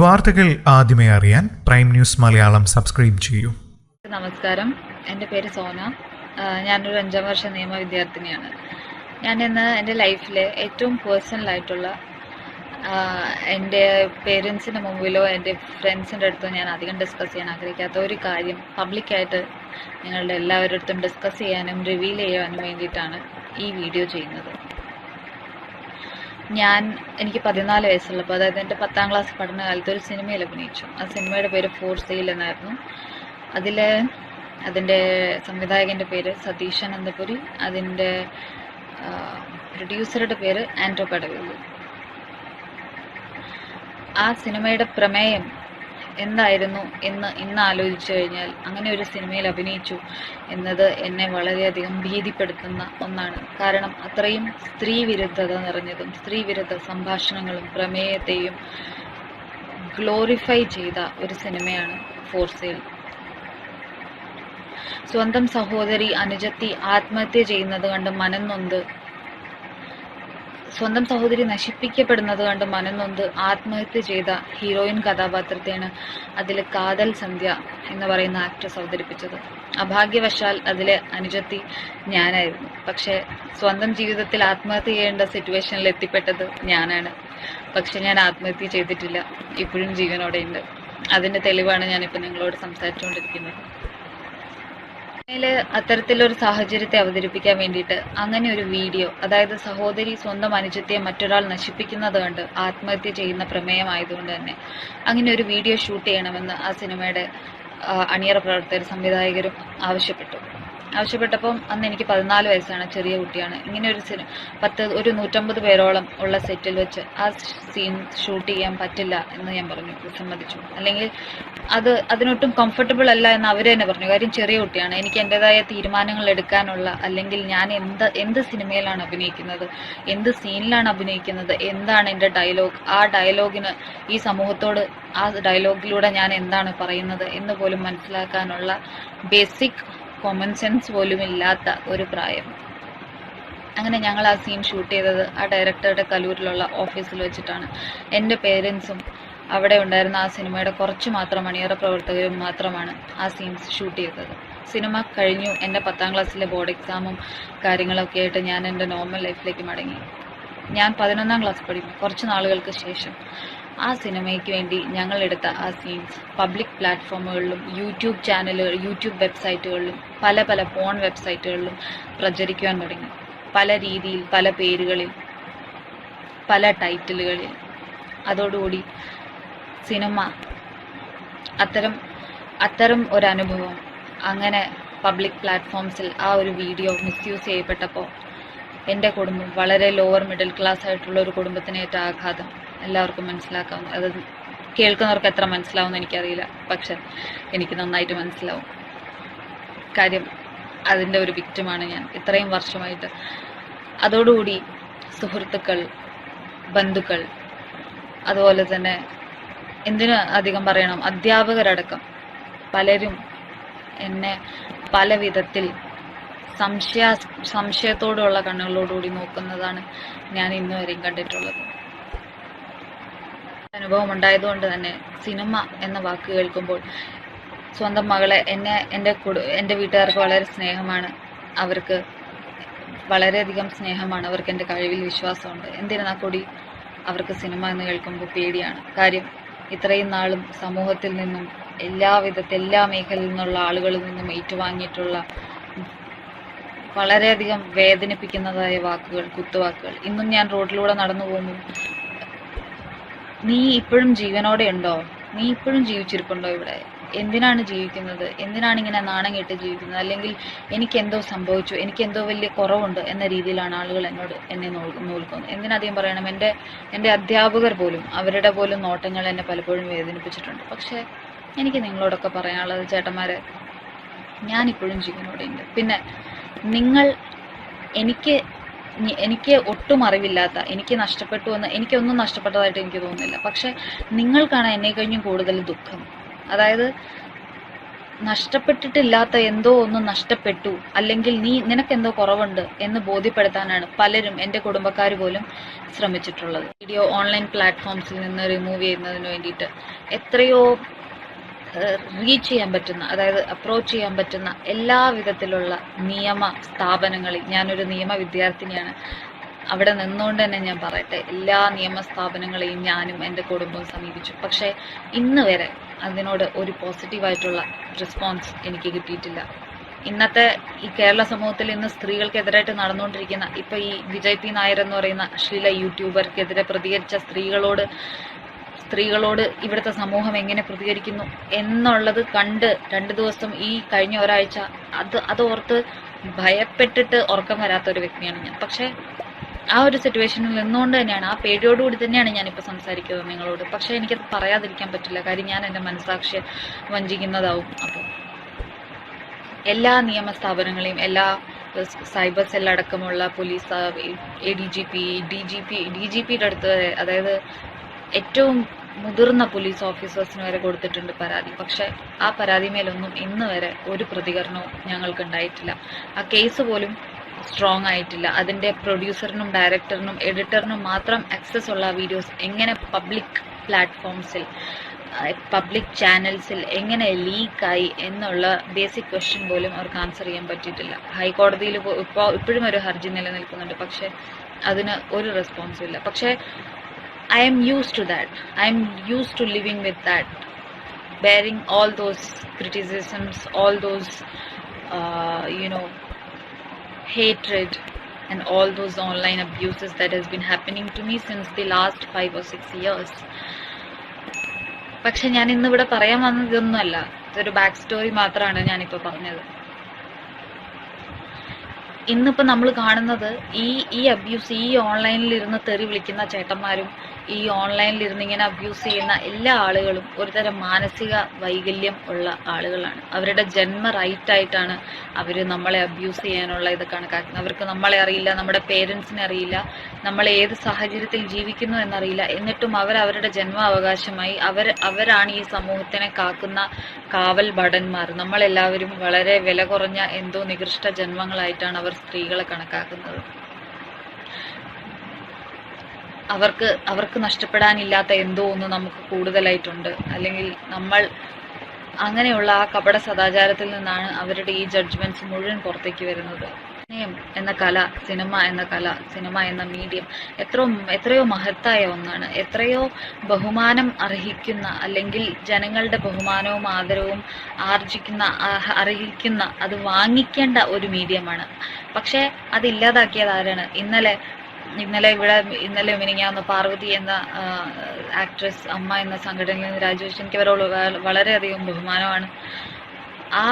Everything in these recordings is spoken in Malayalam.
വാർത്തകൾ ആദ്യമേ അറിയാൻ പ്രൈം ന്യൂസ് മലയാളം സബ്സ്ക്രൈബ് ചെയ്യൂ. നമസ്കാരം. എന്റെ പേര് സോന. ഞാനൊരു അഞ്ചാം വർഷ നിയമ വിദ്യാർത്ഥിനിയാണ്. ഞാൻ ഇന്ന് എന്റെ ലൈഫിലെ ഏറ്റവും പേഴ്സണലായിട്ടുള്ള എന്റെ പേരൻസിന് മുമ്പിലോ എന്റെ ഫ്രണ്ട്സിന്റെ അടുത്തോ ഞാൻ അധികം ഡിസ്കസ് ചെയ്യാൻ ആഗ്രഹിക്കാത്ത ഒരു കാര്യം പബ്ലിക്കായിട്ട് നിങ്ങളുടെ എല്ലാവരുടെ അടുത്തും ഡിസ്കസ് ചെയ്യാനും റിവീൽ ചെയ്യാനും വേണ്ടിയിട്ടാണ് ഈ വീഡിയോ ചെയ്യുന്നത്. ഞാൻ എനിക്ക് പതിനാല് വയസ്സുള്ളപ്പോൾ അതായത് എന്റെ പത്താം ക്ലാസ് പഠനകാലത്ത് ഒരു സിനിമയിൽ അഭിനയിച്ചു. ആ സിനിമയുടെ പേര് ഫോർ സെയിൽ എന്നായിരുന്നു. അതിൽ അതിന്റെ സംവിധായകന്റെ പേര് സതീഷ് അനന്തപുരി അതിന്റെ പ്രൊഡ്യൂസറുടെ പേര് ആൻഡ്രോ കടവേലു ആ സിനിമയുടെ പ്രമേയം എന്തായിരുന്നു എന്ന് ഇന്ന് ആലോചിച്ചു കഴിഞ്ഞാൽ അങ്ങനെ ഒരു സിനിമയിൽ അഭിനയിച്ചു എന്നത് എന്നെ വളരെയധികം ഭീതിപ്പെടുത്തുന്ന ഒന്നാണ്. കാരണം അത്രയും സ്ത്രീ വിരുദ്ധത നിറഞ്ഞതും സ്ത്രീ വിരുദ്ധ സംഭാഷണങ്ങളും പ്രമേയത്തെയും ഗ്ലോറിഫൈ ചെയ്ത ഒരു സിനിമയാണ് ഫോർ സ്വന്തം സഹോദരി അനുജത്തി ആത്മഹത്യ ചെയ്യുന്നത് കണ്ട് മനം നൊന്ത് സ്വന്തം സഹോദരി നശിപ്പിക്കപ്പെടുന്നത് കണ്ട് മനം നൊന്ത് ആത്മഹത്യ ചെയ്ത ഹീറോയിൻ കഥാപാത്രത്തെയാണ് അതിൽ കാതൽ സന്ധ്യ എന്ന് പറയുന്ന ആക്ട്രസ് അവതരിപ്പിച്ചത്. അഭാഗ്യവശാൽ അതിലെ അനുജത്തി ഞാനായിരുന്നു. പക്ഷെ സ്വന്തം ജീവിതത്തിൽ ആത്മഹത്യ ചെയ്യേണ്ട സിറ്റുവേഷനിൽ എത്തിപ്പെട്ടത് ഞാനാണ്. പക്ഷെ ഞാൻ ആത്മഹത്യ ചെയ്തിട്ടില്ല. ഇപ്പോഴും ജീവനോടെയുണ്ട്. അതിന്റെ തെളിവാണ് ഞാനിപ്പോൾ നിങ്ങളോട് സംസാരിച്ചുകൊണ്ടിരിക്കുന്നത്. അത്തരത്തിലൊരു സാഹചര്യത്തെ അവതരിപ്പിക്കാൻ വേണ്ടിയിട്ട് അങ്ങനെ ഒരു വീഡിയോ അതായത് സഹോദരി സ്വന്തം അനുജത്തെ മറ്റൊരാൾ നശിപ്പിക്കുന്നത് കണ്ട് ആത്മഹത്യ ചെയ്യുന്ന പ്രമേയമായതുകൊണ്ട് തന്നെ അങ്ങനെ ഒരു വീഡിയോ ഷൂട്ട് ചെയ്യണമെന്ന് ആ സിനിമയുടെ അണിയറ പ്രവർത്തകർ സംവിധായകരും ആവശ്യപ്പെട്ടു. ആവശ്യപ്പെട്ടപ്പം അന്ന് എനിക്ക് പതിനാല് വയസ്സാണ് ചെറിയ കുട്ടിയാണ്. ഇങ്ങനെ ഒരു സിനിമ പത്ത് ഒരു നൂറ്റമ്പത് പേരോളം ഉള്ള സെറ്റിൽ വെച്ച് ആ സീൻ ഷൂട്ട് ചെയ്യാൻ പറ്റില്ല എന്ന് ഞാൻ പറഞ്ഞു സമ്മതിച്ചു. അല്ലെങ്കിൽ അത് അതിനൊട്ടും കംഫർട്ടബിൾ അല്ല എന്ന് അവർ തന്നെ പറഞ്ഞു. കാര്യം ചെറിയ കുട്ടിയാണ്. എനിക്ക് എന്റെതായ തീരുമാനങ്ങൾ എടുക്കാനുള്ള അല്ലെങ്കിൽ ഞാൻ എന്ത് എന്ത് സിനിമയിലാണ് അഭിനയിക്കുന്നത് എന്ത് സീനിലാണ് അഭിനയിക്കുന്നത് എന്താണ് എന്റെ ഡയലോഗ് ആ ഡയലോഗിന് ഈ സമൂഹത്തോട് ആ ഡയലോഗിലൂടെ ഞാൻ എന്താണ് പറയുന്നത് എന്ന് പോലും മനസ്സിലാക്കാനുള്ള ബേസിക് കോമൺ സെൻസ് പോലും ഇല്ലാത്ത ഒരു പ്രായം. അങ്ങനെ ഞങ്ങൾ ആ സീൻ ഷൂട്ട് ചെയ്തത് ആ ഡയറക്ടറുടെ കലൂരിലുള്ള ഓഫീസിൽ വെച്ചിട്ടാണ്. എന്റെ പേരൻസും അവിടെ ഉണ്ടായിരുന്ന ആ സിനിമയുടെ കുറച്ച് മാത്രം അണിയറ പ്രവർത്തകരും മാത്രമാണ് ആ സീൻസ് ഷൂട്ട് ചെയ്തത്. സിനിമ കഴിഞ്ഞു. എന്റെ പത്താം ക്ലാസ്സിലെ ബോർഡ് എക്സാമും കാര്യങ്ങളൊക്കെ ആയിട്ട് ഞാൻ എന്റെ നോർമൽ ലൈഫിലേക്ക് മടങ്ങി. ഞാൻ പതിനൊന്നാം ക്ലാസ് പഠിക്കും കുറച്ച് നാളുകൾക്ക് ശേഷം ആ സിനിമയ്ക്ക് വേണ്ടി ഞങ്ങൾ എടുത്ത ആ സീൻസ് പബ്ലിക് പ്ലാറ്റ്ഫോമുകളിലും യൂട്യൂബ് ചാനലുകൾ യൂട്യൂബ് വെബ്സൈറ്റുകളിലും പല പല ഫോൺ വെബ്സൈറ്റുകളിലും പ്രചരിക്കുവാൻ തുടങ്ങി. പല രീതിയിൽ പല പേരുകളിൽ പല ടൈറ്റിലുകളിൽ അതോടുകൂടി സിനിമ അത്തരം അത്തരം ഒരു അനുഭവം അങ്ങനെ പബ്ലിക് പ്ലാറ്റ്ഫോംസിൽ ആ ഒരു വീഡിയോ മിസ്യൂസ് ചെയ്യപ്പെട്ടപ്പോൾ എന്റെ കുടുംബം വളരെ ലോവർ മിഡിൽ ക്ലാസ് ആയിട്ടുള്ള ഒരു കുടുംബത്തിനേറ്റ ആഘാതം. എല്ലാവർക്കും മനസ്സിലാക്കാവുന്ന അത് കേൾക്കുന്നവർക്ക് എത്ര മനസ്സിലാവുമെന്ന് എനിക്കറിയില്ല. പക്ഷെ എനിക്ക് നന്നായിട്ട് മനസ്സിലാവും. കാര്യം അതിന്റെ ഒരു വിക്റ്റമാണ് ഞാൻ. ഇത്രയും വർഷമായിട്ട് അതോടുകൂടി സുഹൃത്തുക്കൾ ബന്ധുക്കൾ അതുപോലെ തന്നെ എന്തിനു അധികം പറയണം അധ്യാപകരടക്കം പലരും എന്നെ പല വിധത്തിൽ സംശയ സംശയത്തോടുള്ള കണ്ണുകളോടുകൂടി നോക്കുന്നതാണ് ഞാൻ ഇന്നു വരെയും കണ്ടിട്ടുള്ളത്. അനുഭവം ഉണ്ടായതുകൊണ്ട് തന്നെ സിനിമ എന്ന വാക്ക് കേൾക്കുമ്പോൾ സ്വന്തം മകളെ എന്നെ എന്റെ കുടു എന്റെ വീട്ടുകാർക്ക് വളരെ സ്നേഹമാണ്. അവർക്ക് വളരെയധികം സ്നേഹമാണ്. അവർക്ക് എന്റെ കഴിവിൽ വിശ്വാസമുണ്ട്. എന്തിരുന്നാൽ കൂടി അവർക്ക് സിനിമ എന്ന് കേൾക്കുമ്പോൾ പേടിയാണ്? കാര്യം ഇത്രയും നാളും സമൂഹത്തിൽ നിന്നും എല്ലാവിധത്തിൽ എല്ലാ മേഖലയിൽ നിന്നുള്ള ആളുകളിൽ നിന്നും ഏറ്റുവാങ്ങിയിട്ടുള്ള വളരെയധികം വേദനിപ്പിക്കുന്നതായ വാക്കുകൾ കുത്തുവാക്കുകൾ. ഇന്നും ഞാൻ റോഡിലൂടെ നടന്നു പോകുമ്പോൾ നീ ഇപ്പോഴും ജീവനോടെ ഉണ്ടോ? നീ ഇപ്പോഴും ജീവിച്ചിരിപ്പുണ്ടോ ഇവിടെ? എന്തിനാണ് ജീവിക്കുന്നത്? എന്തിനാണ് ഇങ്ങനെ നാണം കെട്ട് ജീവിക്കുന്നത്? അല്ലെങ്കിൽ എനിക്ക് എന്തോ സംഭവിച്ചു? എനിക്ക് എന്തോ വലിയ കുറവുണ്ട് എന്ന രീതിയിലാണ് ആളുകൾ എന്നോട് എന്നെ നോൽക്കുന്നത്. എന്തിനധികം പറയണം? എന്റെ എന്റെ അധ്യാപകർ പോലും അവരുടെ പോലും നോട്ടങ്ങൾ എന്നെ പലപ്പോഴും വേദനിപ്പിച്ചിട്ടുണ്ട്. പക്ഷേ എനിക്ക് നിങ്ങളോടൊക്കെ പറയാനുള്ളത് ചേട്ടന്മാരെ ഞാൻ ഇപ്പോഴും ജീവനോടെ ഉണ്ട് പിന്നെ നിങ്ങൾ എനിക്ക് എനിക്ക് ഒട്ടും അറിവില്ലാത്ത എനിക്ക് നഷ്ടപ്പെട്ടു എന്ന് എനിക്കൊന്നും നഷ്ടപ്പെട്ടതായിട്ട് എനിക്ക് തോന്നുന്നില്ല. പക്ഷെ നിങ്ങൾക്കാണ് എന്നെ കഴിഞ്ഞും കൂടുതൽ ദുഃഖം. അതായത് നഷ്ടപ്പെട്ടിട്ടില്ലാത്ത എന്തോ ഒന്ന് നഷ്ടപ്പെട്ടു അല്ലെങ്കിൽ നീ നിനക്കെന്തോ കുറവുണ്ട് എന്ന് ബോധ്യപ്പെടുത്താനാണ് പലരും എന്റെ കുടുംബക്കാർ പോലും ശ്രമിച്ചിട്ടുള്ളത്. വീഡിയോ ഓൺലൈൻ പ്ലാറ്റ്ഫോംസിൽ നിന്ന് റിമൂവ് ചെയ്യുന്നതിന് വേണ്ടിയിട്ട് എത്രയോ റീച്ച് ചെയ്യാൻ പറ്റുന്ന അതായത് അപ്രോച്ച് ചെയ്യാൻ പറ്റുന്ന എല്ലാ വിധത്തിലുള്ള നിയമ സ്ഥാപനങ്ങളിൽ ഞാനൊരു നിയമ വിദ്യാർത്ഥിനിയാണ്. അവിടെ നിന്നുകൊണ്ട് തന്നെ ഞാൻ പറയട്ടെ എല്ലാ നിയമ സ്ഥാപനങ്ങളെയും ഞാനും എന്റെ കുടുംബവും സമീപിച്ചു. പക്ഷേ ഇന്ന് വരെ അതിനോട് ഒരു പോസിറ്റീവായിട്ടുള്ള റെസ്പോൺസ് എനിക്ക് കിട്ടിയിട്ടില്ല. ഇന്നത്തെ ഈ കേരള സമൂഹത്തിൽ ഇന്ന് സ്ത്രീകൾക്കെതിരായിട്ട് നടന്നുകൊണ്ടിരിക്കുന്ന ഇപ്പൊ ഈ വിജയ് പി നായർ എന്ന് പറയുന്ന അശ്ലീല യൂട്യൂബർക്കെതിരെ പ്രതികരിച്ച സ്ത്രീകളോട് സ്ത്രീകളോട് ഇവിടുത്തെ സമൂഹം എങ്ങനെ പ്രതികരിക്കുന്നു എന്നുള്ളത് കണ്ട് രണ്ട് ദിവസം ഈ കഴിഞ്ഞ ഒരാഴ്ച അത് ഓർത്ത് ഭയപ്പെട്ടിട്ട് ഉറക്കം വരാത്ത ഒരു വ്യക്തിയാണ് ഞാൻ. പക്ഷേ ആ ഒരു സിറ്റുവേഷനിൽ നിന്നുകൊണ്ട് തന്നെയാണ് ആ പേടിയോടുകൂടി തന്നെയാണ് ഞാനിപ്പോൾ സംസാരിക്കുന്നത് നിങ്ങളോട്. പക്ഷേ എനിക്കത് പറയാതിരിക്കാൻ പറ്റില്ല. കാര്യം ഞാൻ എന്റെ മനസാക്ഷി വഞ്ചിക്കുന്നതാവും. അപ്പോൾ എല്ലാ നിയമ സ്ഥാപനങ്ങളെയും എല്ലാ സൈബർ സെൽ അടക്കമുള്ള police A D G P D G P D G പിയുടെ അടുത്ത് അതായത് ഏറ്റവും മുതിർന്ന പോലീസ് ഓഫീസേഴ്സിന് വരെ കൊടുത്തിട്ടുണ്ട് പരാതി. പക്ഷെ ആ പരാതിമേലൊന്നും ഇന്ന് വരെ ഒരു പ്രതികരണവും ഞങ്ങൾക്ക് ഉണ്ടായിട്ടില്ല. ആ കേസ് പോലും സ്ട്രോങ് ആയിട്ടില്ല. അതിന്റെ പ്രൊഡ്യൂസറിനും ഡയറക്ടറിനും എഡിറ്ററിനും മാത്രം ആക്സസ് ഉള്ള വീഡിയോസ് എങ്ങനെ പബ്ലിക് പ്ലാറ്റ്ഫോംസിൽ പബ്ലിക് ചാനൽസിൽ എങ്ങനെ ലീക്കായി എന്നുള്ള ബേസിക് ക്വസ്റ്റ്യൻ പോലും അവർക്ക് ആൻസർ ചെയ്യാൻ പറ്റിയിട്ടില്ല. ഹൈക്കോടതിയിൽ ഇപ്പോൾ ഇപ്പോഴും ഒരു ഹർജി നിലനിൽക്കുന്നുണ്ട്. പക്ഷേ അതിന് ഒരു റെസ്പോൺസും ഇല്ല. പക്ഷേ I am used to that. I am used to living with that, bearing all those criticisms, all those, uh, you know, hatred and all those online abuses that has been happening to me since the last five or six years. പക്ഷെ ഞാൻ ഇന്നിവിടെ പറയാൻ വന്നത് ഇതൊന്നുമല്ല ഇതൊരു ബാക്ക് സ്റ്റോറി മാത്രമാണ് ഞാനിപ്പോൾ പറഞ്ഞത് ഇന്നിപ്പോൾ നമ്മൾ കാണുന്നത് ഈ ഈ അബ്യൂസ് ഈ ഓൺലൈനിൽ ഇരുന്ന് തെറി വിളിക്കുന്ന ചേട്ടന്മാരും ഈ ഓൺലൈനിൽ ഇരുന്ന് ഇങ്ങനെ അബ്യൂസ് ചെയ്യുന്ന എല്ലാ ആളുകളും ഒരുതരം മാനസിക വൈകല്യം ഉള്ള ആളുകളാണ്. അവരുടെ ജന്മ റൈറ്റ് ആയിട്ടാണ് അവർ നമ്മളെ അബ്യൂസ് ചെയ്യാനുള്ള ഇത് കണക്കാക്കുന്നത്. അവർക്ക് നമ്മളെ അറിയില്ല നമ്മുടെ പേരൻസിനെ അറിയില്ല നമ്മൾ ഏത് സാഹചര്യത്തിൽ ജീവിക്കുന്നു എന്നറിയില്ല. എന്നിട്ടും അവർ അവരുടെ ജന്മാവകാശമായി അവർ അവരാണ് ഈ സമൂഹത്തിനെ കാക്കുന്ന കാവൽ ഭടന്മാർ നമ്മളെല്ലാവരും വളരെ വില കുറഞ്ഞ എന്തോ നികൃഷ്ട ജന്മങ്ങളായിട്ടാണ് അവർ സ്ത്രീകളെ കണക്കാക്കുന്നത്. അവർക്ക് അവർക്ക് നഷ്ടപ്പെടാനില്ലാത്ത എന്തോ ഒന്ന് നമുക്ക് കൂടുതലായിട്ടുണ്ട്. അല്ലെങ്കിൽ നമ്മൾ അങ്ങനെയുള്ള ആ കപട സദാചാരത്തിൽ നിന്നാണ് അവരുടെ ഈ ജഡ്ജ്മെന്റ്സ് മുഴുവൻ പുറത്തേക്ക് വരുന്നത്. അഭിനയം എന്ന കല സിനിമ എന്ന കല സിനിമ എന്ന മീഡിയം എത്രയോ എത്രയോ മഹത്തായ ഒന്നാണ്. എത്രയോ ബഹുമാനം അർഹിക്കുന്ന അല്ലെങ്കിൽ ജനങ്ങളുടെ ബഹുമാനവും ആദരവും ആർജിക്കുന്ന അർഹിക്കുന്ന അത് വാങ്ങിക്കേണ്ട ഒരു മീഡിയമാണ് പക്ഷേ അത് ഇല്ലാതാക്കിയത് ആരാണ്? ഇന്നലെ ഇന്നലെ ഇവിടെ ഇന്നലെ മിനിങ്ങാവുന്ന പാർവതി എന്ന ആക്ട്രസ് അമ്മ എന്ന സംഘടനയിൽ നിന്ന് രാജിവെച്ച് എനിക്ക് അവരോട് വളരെയധികം ബഹുമാനമാണ്. ആ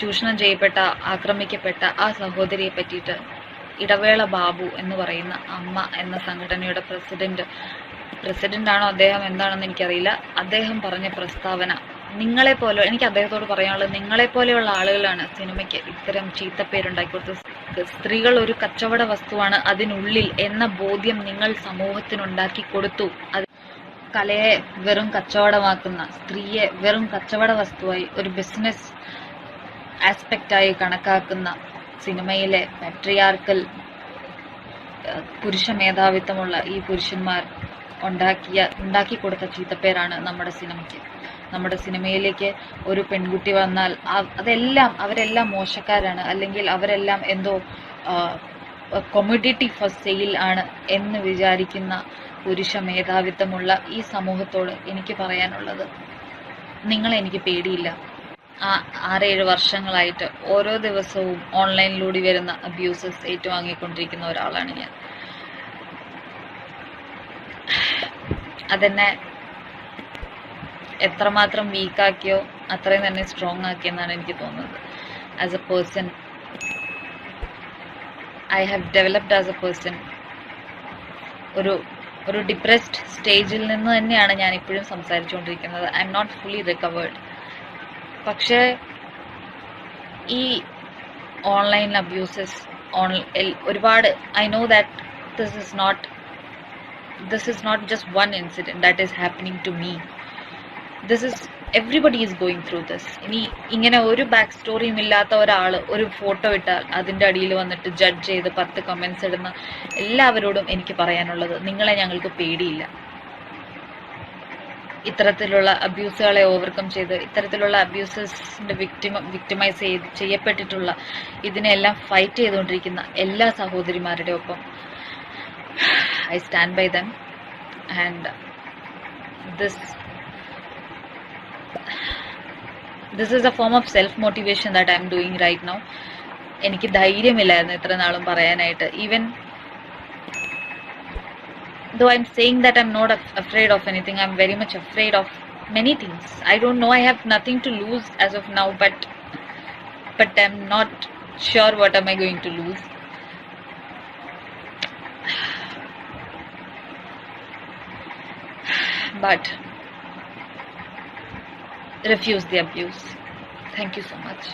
ചൂഷണം ചെയ്യപ്പെട്ട ആക്രമിക്കപ്പെട്ട ആ സഹോദരിയെ പറ്റിയിട്ട് ഇടവേള ബാബു എന്ന് പറയുന്ന അമ്മ എന്ന സംഘടനയുടെ പ്രസിഡന്റ് പ്രസിഡന്റ് ആണോ അദ്ദേഹം എന്താണെന്ന് എനിക്കറിയില്ല. അദ്ദേഹം പറഞ്ഞ പ്രസ്താവന നിങ്ങളെ പോലെ എനിക്ക് അദ്ദേഹത്തോട് പറയാനുള്ളത് നിങ്ങളെ പോലെയുള്ള ആളുകളാണ് സിനിമയ്ക്ക് ഇത്തരം ചീത്തപ്പേരുണ്ടാക്കി കൊടുത്തത്. സ്ത്രീകൾ ഒരു കച്ചവട വസ്തുവാണ് അതിനുള്ളിൽ എന്ന ബോധ്യം നിങ്ങൾ സമൂഹത്തിനുണ്ടാക്കി കൊടുത്തു. അത് കലയെ വെറും കച്ചവടമാക്കുന്ന സ്ത്രീയെ വെറും കച്ചവട വസ്തുവായി ഒരു ബിസിനസ് ആസ്പെക്റ്റായി കണക്കാക്കുന്ന സിനിമയിലെ പാട്രിയാർക്കൽ പുരുഷ മേധാവിത്വമുള്ള ഈ പുരുഷന്മാർ ഉണ്ടാക്കിയ ഉണ്ടാക്കി കൊടുത്ത ചീത്തപ്പേരാണ് നമ്മുടെ സിനിമയ്ക്ക്. നമ്മുടെ സിനിമയിലേക്ക് ഒരു പെൺകുട്ടി വന്നാൽ അതെല്ലാം അവരെല്ലാം മോശക്കാരാണ്. അല്ലെങ്കിൽ അവരെല്ലാം എന്തോ കൊമഡിറ്റി ഫോർ സെയിൽ ആണ് എന്ന് വിചാരിക്കുന്ന പുരുഷ മേധാവിത്വമുള്ള ഈ സമൂഹത്തോട് എനിക്ക് പറയാനുള്ളത്. നിങ്ങളെ എനിക്ക് പേടിയില്ല. ആറേഴ് വർഷങ്ങളായിട്ട് ഓരോ ദിവസവും ഓൺലൈനിലൂടെ വരുന്ന അബ്യൂസസ് ഏറ്റുവാങ്ങിക്കൊണ്ടിരിക്കുന്ന ഒരാളാണ് ഞാൻ. അതെന്നെ എത്രമാത്രം വീക്കാക്കിയോ അത്രയും തന്നെ സ്ട്രോങ് ആക്കിയെന്നാണ് എനിക്ക് തോന്നുന്നത്. As a person I have developed as a person ഒരു ഒരു ഡിപ്രസ്ഡ് സ്റ്റേജിൽ നിന്ന് തന്നെയാണ് ഞാൻ ഇപ്പോഴും സംസാരിച്ചുകൊണ്ടിരിക്കുന്നത്. I'm not fully recovered പക്ഷേ ഈ ഓൺലൈൻ അബ്യൂസസ് ഓൺ ഒരുപാട് I know that this is not this is not just one incident that is happening to me this is everybody is going through this ഇനി ഇങ്ങനെ ഒരു ബാക്ക് സ്റ്റോറിയും ഇല്ലാത്ത ഒരാൾ ഒരു ഫോട്ടോ ഇട്ടാൽ അതിന്റെ അടിയിൽ വന്നിട്ട് ജഡ്ജ് ചെയ്ത് പത്ത് കമൻസ് ഇടുന്ന എല്ലാവരോടും എനിക്ക് പറയാനുള്ളത് നിങ്ങളെ ഞങ്ങൾക്ക് പേടിയില്ല. ഇത്തരത്തിലുള്ള അബ്യൂസുകളെ ഓവർകം ചെയ്ത് ഇത്തരത്തിലുള്ള അബ്യൂസസിന്റെ വിക്ടിമ വിക്ടിമൈസ് ചെയ്ത് ചെയ്യപ്പെട്ടിട്ടുള്ള ഇതിനെല്ലാം ഫൈറ്റ് ചെയ്തുകൊണ്ടിരിക്കുന്ന എല്ലാ സഹോദരിമാരുടെ ഒപ്പം I stand by them and this this is a form of self motivation that I'm doing right now എനിക്ക് ധൈര്യമില്ലായിരുന്നു ഇത്ര നാളും പറയാനായിട്ട്. Even though I'm saying that I'm not af- afraid of anything, I'm very much afraid of many things. I don't know. I have nothing to lose as of now, but but I'm not sure what am I going to lose. But refuse the abuse. Thank you so much.